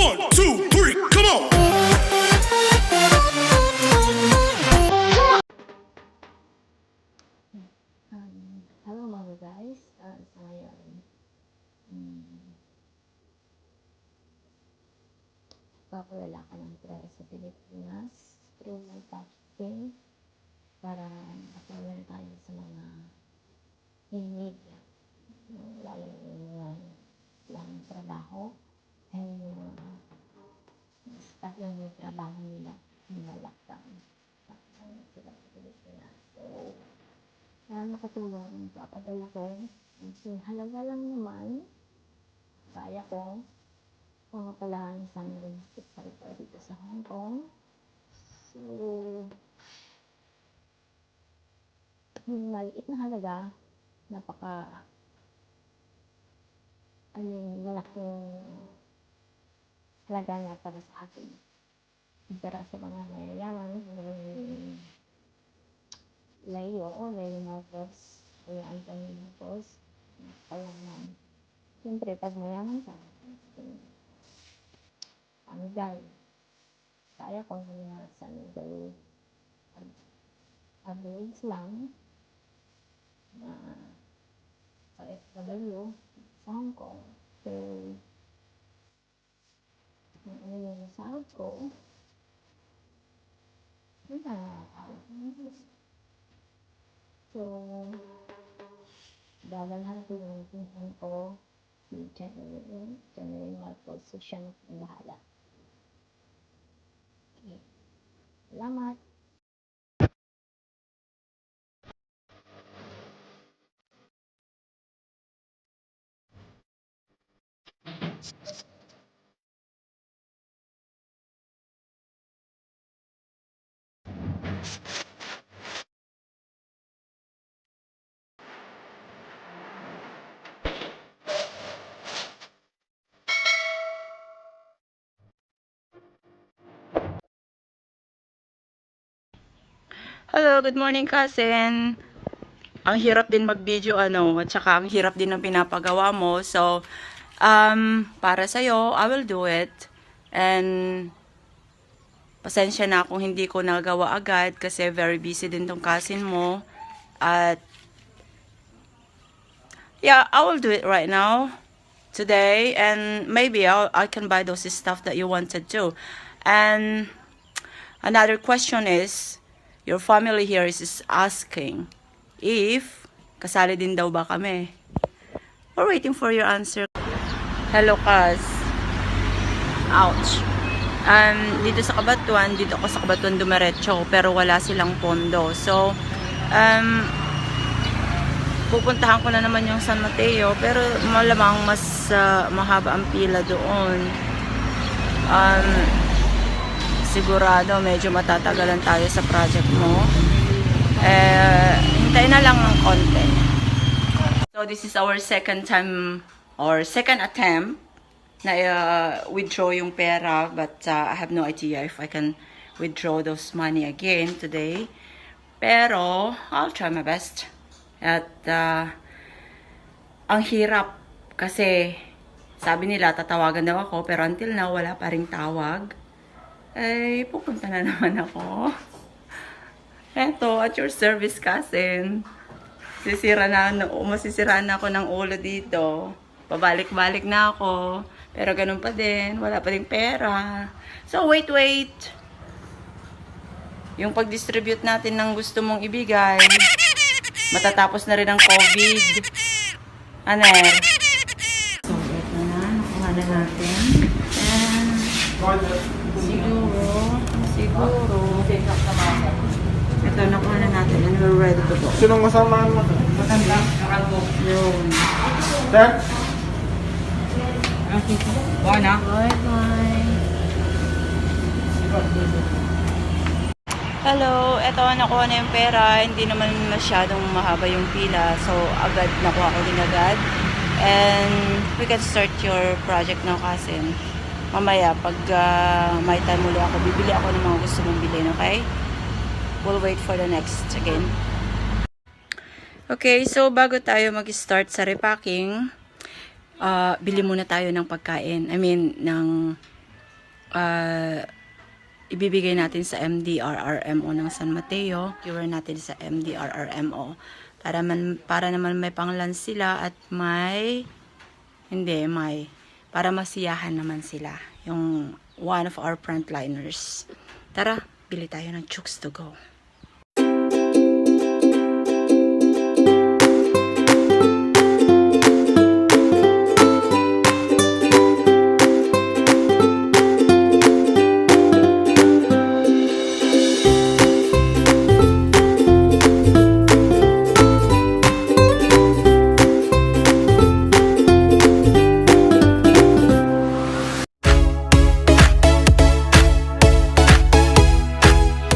One, two, three, come on! Um, hello mga guys. Uh, sa ngayon, um, papalala ka ng try sa Pilipinas through touching para makawalan tayo sa mga hinig uh, lalo mga lang trabaho ay yung lang yung trabaho nila lockdown. Lockdown sila sa Pilipinas. So, kaya nakatulong papadala ko. Kasi halaga lang naman. Kaya ko. Pangapalahan sa amin sa dito sa Hong Kong. So, yung maliit na halaga, napaka ano yung malaking halaga niya para sa akin. Para sa mga mayayaman, Layo o Layo Marcos, Kuya Anthony Marcos, kaya naman. Siyempre, pag mayaman ka, ang dahil, kaya ko na sa middle, average lang, na sa FW, sa Hong Kong. So, ang ano yung sahod ko, wala, So, dadalhan ko yung pinsan ko si January, January Marcos. So, siya na ang bahala. Okay. Salamat. Hello, good morning cousin. Ang hirap din mag-video ano, at saka ang hirap din ng pinapagawa mo. So, um, para sa'yo, I will do it. And, pasensya na kung hindi ko nagawa agad kasi very busy din tong cousin mo. At, yeah, I will do it right now. Today. And maybe I'll, I can buy those stuff that you wanted to. And, another question is, your family here is asking if kasali din daw ba kami. We're waiting for your answer. Hello, Kaz. Ouch. Um, dito sa Kabatuan, dito ako sa Kabatuan dumiretso, pero wala silang pondo. So, um, pupuntahan ko na naman yung San Mateo, pero malamang mas ah, mahaba ang pila doon. Um, sigurado medyo matatagalan tayo sa project mo. Eh, hintayin na lang ng konti. So, this is our second time or second attempt na uh, withdraw yung pera but uh, I have no idea if I can withdraw those money again today. Pero, I'll try my best. At, uh, ang hirap kasi sabi nila tatawagan daw ako pero until now wala pa ring tawag ay pupunta na naman ako. Eto, at your service cousin. Sisira na, masisira na ako ng ulo dito. Pabalik-balik na ako. Pero ganun pa din, wala pa rin pera. So, wait, wait. Yung pag-distribute natin ng gusto mong ibigay, matatapos na rin ang COVID. Aner. So, ito na. Nakuha na natin. And, siguro, siguro, ito, nakuha na natin. And we're ready to go. Sinong kasama mo? Yun. Sir? Bye-bye. Hello, eto nakuha na yung pera. Hindi naman masyadong mahaba yung pila. So, agad nakuha ko din agad. And we can start your project now kasi mamaya pag uh, may time muli ako, bibili ako ng mga gusto mong bilhin, okay? We'll wait for the next again. Okay, so bago tayo mag-start sa repacking, uh, bili muna tayo ng pagkain. I mean, ng ah, ibibigay natin sa MDRRMO ng San Mateo. Cure natin sa MDRRMO. Para, man, para naman may panglan sila at may, hindi, may, para masiyahan naman sila. Yung one of our frontliners. Tara, bili tayo ng chooks to go.